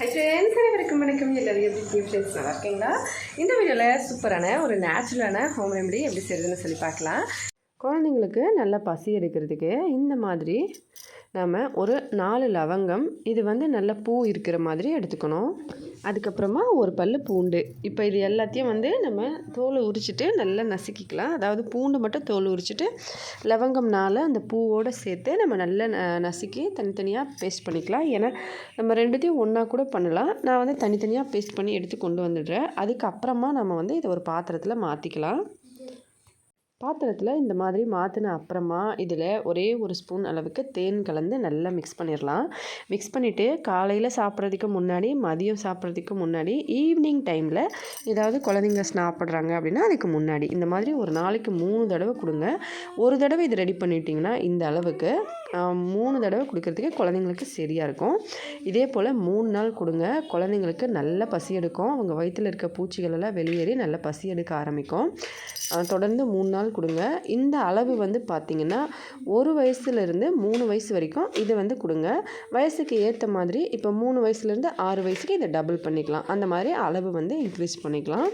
Hi friends அனைவருக்கும் வணக்கம். எல்லாரும் எப்படி இருக்கீங்க? ஃப்ரெண்ட்ஸ் நல்லா இருக்கீங்களா? இந்த வீடியோவில் சூப்பரான ஒரு நேச்சுரலான ஹோம் ரெமெடி எப்படி செய்யுதுன்னு சொல்லி பார்க்கலாம். குழந்தைங்களுக்கு நல்லா பசி எடுக்கிறதுக்கு இந்த மாதிரி நம்ம ஒரு நாலு லவங்கம் இது வந்து நல்ல பூ இருக்கிற மாதிரி எடுத்துக்கணும். அதுக்கப்புறமா ஒரு பல்லு பூண்டு. இப்போ இது எல்லாத்தையும் வந்து நம்ம தோலை உரிச்சிட்டு நல்லா நசுக்கிக்கலாம். அதாவது பூண்டு மட்டும் தோல் உரிச்சிட்டு லவங்கம்னால அந்த பூவோடு சேர்த்து நம்ம நல்லா ந- நசுக்கி தனித்தனியாக பேஸ்ட் பண்ணிக்கலாம். ஏன்னா நம்ம ரெண்டுத்தையும் ஒன்றா கூட பண்ணலாம். நான் வந்து தனித்தனியாக பேஸ்ட் பண்ணி எடுத்து கொண்டு வந்துடுறேன். அதுக்கப்புறமா நம்ம வந்து இதை ஒரு பாத்திரத்தில் மாற்றிக்கலாம் பாத்திரத்தில் இந்த மாதிரி மாற்றின அப்புறமா இதில் ஒரே ஒரு ஸ்பூன் அளவுக்கு தேன் கலந்து நல்லா மிக்ஸ் பண்ணிடலாம் மிக்ஸ் பண்ணிவிட்டு காலையில் சாப்பிட்றதுக்கு முன்னாடி மதியம் சாப்பிட்றதுக்கு முன்னாடி ஈவினிங் டைமில் ஏதாவது குழந்தைங்க சாப்பிட்றாங்க அப்படின்னா அதுக்கு முன்னாடி. இந்த மாதிரி ஒரு நாளைக்கு மூணு தடவை கொடுங்க. ஒரு தடவை இது ரெடி பண்ணிட்டிங்கன்னா இந்த அளவுக்கு மூணு தடவை கொடுக்கறதுக்கே குழந்தைங்களுக்கு சரியாக இருக்கும். இதே போல் மூணு நாள் கொடுங்க. குழந்தைங்களுக்கு நல்ல பசி எடுக்கும். அவங்க வயிற்றில் இருக்க பூச்சிகளெல்லாம் வெளியேறி நல்ல பசி எடுக்க ஆரம்பிக்கும். தொடர்ந்து மூணு நாள் கொடுங்க. இந்த அளவு வந்து பார்த்திங்கன்னா ஒரு வயசுலேருந்து மூணு வயசு வரைக்கும் இதை வந்து கொடுங்க. வயசுக்கு ஏற்ற மாதிரி இப்போ மூணு வயசுலேருந்து ஆறு வயசுக்கு இதை டபுள் பண்ணிக்கலாம். அந்த மாதிரி அளவு வந்து இன்க்ரீஸ் பண்ணிக்கலாம்.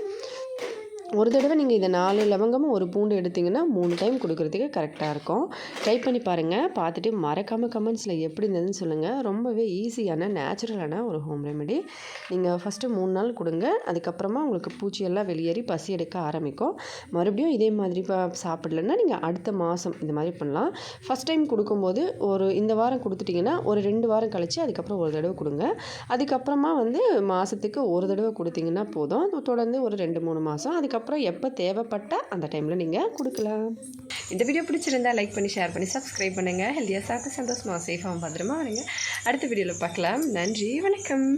ஒரு தடவை நீங்கள் இதை நாலு லவங்கமும் ஒரு பூண்டு எடுத்தீங்கன்னா மூணு டைம் கொடுக்குறதுக்கு கரெக்டாக இருக்கும். ட்ரை பண்ணி பாருங்கள் பார்த்துட்டு மறக்காமல் கமெண்ட்ஸில் எப்படி இருந்ததுன்னு சொல்லுங்கள் ரொம்பவே ஈஸியான நேச்சுரலான ஒரு ஹோம் ரெமெடி நீங்கள் ஃபஸ்ட்டு மூணு நாள் கொடுங்க. அதுக்கப்புறமா உங்களுக்கு பூச்சியெல்லாம் வெளியேறி பசி எடுக்க ஆரம்பிக்கும். மறுபடியும் இதே மாதிரி ப சாப்பிடலன்னா நீங்கள் அடுத்த மாதம் இந்த மாதிரி பண்ணலாம். ஃபஸ்ட் டைம் கொடுக்கும்போது ஒரு இந்த வாரம் கொடுத்துட்டிங்கன்னா ஒரு ரெண்டு வாரம் கழித்து அதுக்கப்புறம் ஒரு தடவை கொடுங்க. அதுக்கப்புறமா வந்து மாதத்துக்கு ஒரு தடவை கொடுத்தீங்கன்னா போதும். தொடர்ந்து ஒரு ரெண்டு மூணு மாதம் அதுக்கப்புறம் அதுக்கப்புறம் எப்போ தேவைப்பட்டால் அந்த டைமில் நீங்கள் கொடுக்கலாம். இந்த வீடியோ பிடிச்சிருந்தா லைக் பண்ணி ஷேர் பண்ணி சப்ஸ்கிரைப் பண்ணுங்கள் ஹெல்த்தியாக சாப்பிட்டு சந்தோஷமாக சேஃபாக பத்திரமா வருங்க அடுத்த வீடியோவில் பார்க்கலாம். நன்றி வணக்கம்.